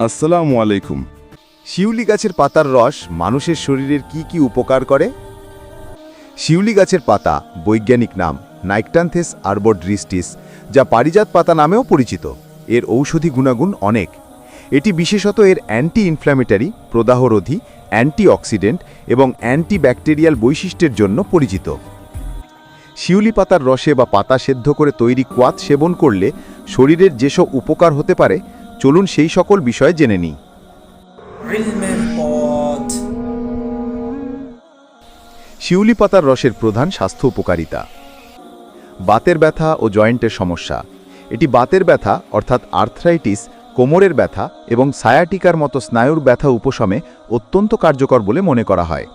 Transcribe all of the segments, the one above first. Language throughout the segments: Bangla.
আসসালামু আলাইকুম। শিউলি গাছের পাতার রস মানুষের শরীরের কি কি উপকার করে? শিউলি গাছের পাতা বৈজ্ঞানিক নাম নাইকটানথেস আরবোড্রিস্টিস যা পারিজাত পাতা নামেও পরিচিত। এর ঔষধি গুণাগুণ অনেক। এটি বিশেষত এর অ্যান্টি ইনফ্ল্যামেটারি প্রদাহরোধী অ্যান্টিঅক্সিডেন্ট এবং অ্যান্টিব্যাকটেরিয়াল বৈশিষ্ট্যের জন্য পরিচিত। শিউলি পাতার রসে বা পাতা সেদ্ধ করে তৈরি কোয়াত সেবন করলে শরীরের যেসব উপকার হতে পারে চলুন সেই সকল বিষয়ে জেনে নিই। শিউলি পাতার রসের প্রধান স্বাস্থ্য উপকারিতা। বাতের ব্যথা ও জয়েন্টের সমস্যা। এটি বাতের ব্যথা অর্থাৎ আর্থ্রাইটিস কোমরের ব্যথা এবং সায়াটিকার মতো স্নায়ুর ব্যথা উপশমে অত্যন্ত কার্যকর বলে মনে করা হয়।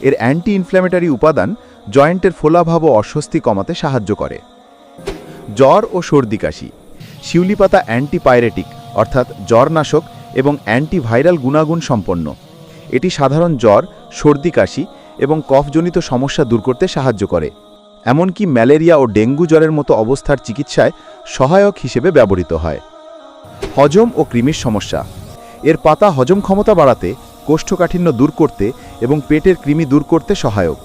এর অ্যান্টি ইনফ্ল্যামেটারি উপাদান জয়েন্টের ফোলাভাব ও অস্বস্তি কমাতে সাহায্য করে। জ্বর ও সর্দি কাশি। শিউলি পাতা অ্যান্টিপাইরেটিক অর্থাৎ জ্বরনাশক এবং অ্যান্টিভাইরাল গুণাগুণ সম্পন্ন। এটি সাধারণ জ্বর, সর্দি কাশি এবং কফজনিত সমস্যা দূর করতে সাহায্য করে। এমনকি ম্যালেরিয়া ও ডেঙ্গু জ্বরের মতো অবস্থার চিকিৎসায় সহায়ক হিসেবে ব্যবহৃত হয়। হজম ও কৃমির সমস্যা। এর পাতা হজম ক্ষমতা বাড়াতে, কোষ্ঠকাঠিন্য দূর করতে এবং পেটের কৃমি দূর করতে সহায়ক।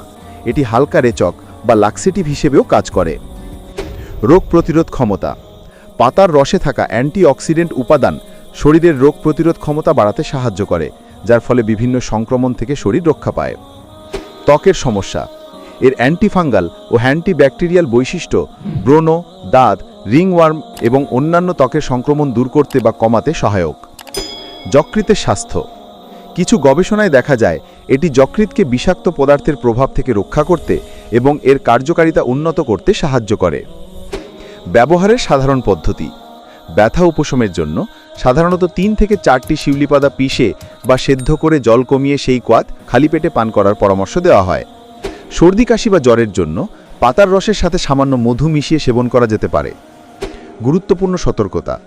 এটি হালকা রেচক বা লাক্সেটিভ হিসেবেও কাজ করে। রোগ প্রতিরোধ ক্ষমতা। পাতার রসে থাকা অ্যান্টিঅক্সিডেন্ট উপাদান শরীরের রোগ প্রতিরোধ ক্ষমতা বাড়াতে সাহায্য করে, যার ফলে বিভিন্ন সংক্রমণ থেকে শরীর রক্ষা পায়। ত্বকের সমস্যা, এর অ্যান্টিফাঙ্গাল ও অ্যান্টিব্যাকটেরিয়াল বৈশিষ্ট্য ব্রণ, দাঁত, রিংওয়ার্ম এবং অন্যান্য ত্বকের সংক্রমণ দূর করতে বা কমাতে সহায়ক। যকৃতের স্বাস্থ্য, কিছু গবেষণায় দেখা যায় এটি যকৃতকে বিষাক্ত পদার্থের প্রভাব থেকে রক্ষা করতে এবং এর কার্যকারিতা উন্নত করতে সাহায্য করে। ব্যবহারের সাধারণ পদ্ধতি। ব্যথা উপশমের জন্য সাধারণত তিন থেকে চারটি শিউলিপাতা পিষে বা সেদ্ধ করে জল কমিয়ে সেই কোয়াত খালি পেটে পান করার পরামর্শ দেওয়া হয়। সর্দি, কাশি বা জ্বরের জন্য পাতার রসের সাথে সামান্য মধু মিশিয়ে সেবন করা যেতে পারে। গুরুত্বপূর্ণ সতর্কতা।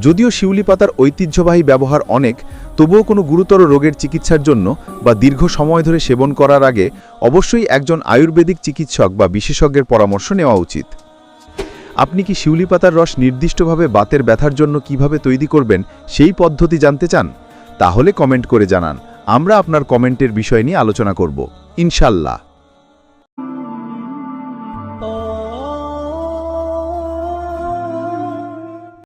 যদিও শিউলি পাতার ঐতিহ্যবাহী ব্যবহার অনেক, তবুও কোনো গুরুতর রোগের চিকিৎসার জন্য বা দীর্ঘ সময় ধরে সেবন করার আগে অবশ্যই একজন আয়ুর্বেদিক চিকিৎসক বা বিশেষজ্ঞের পরামর্শ নেওয়া উচিত। আপনি কি শিউলি পাতার রস নির্দিষ্টভাবে বাতের ব্যথার জন্য কীভাবে তৈরি করবেন সেই পদ্ধতি জানতে চান? তাহলে কমেন্ট করে জানান। আমরা আপনার কমেন্টের বিষয় নিয়ে আলোচনা করব। ইনশাল্লাহ।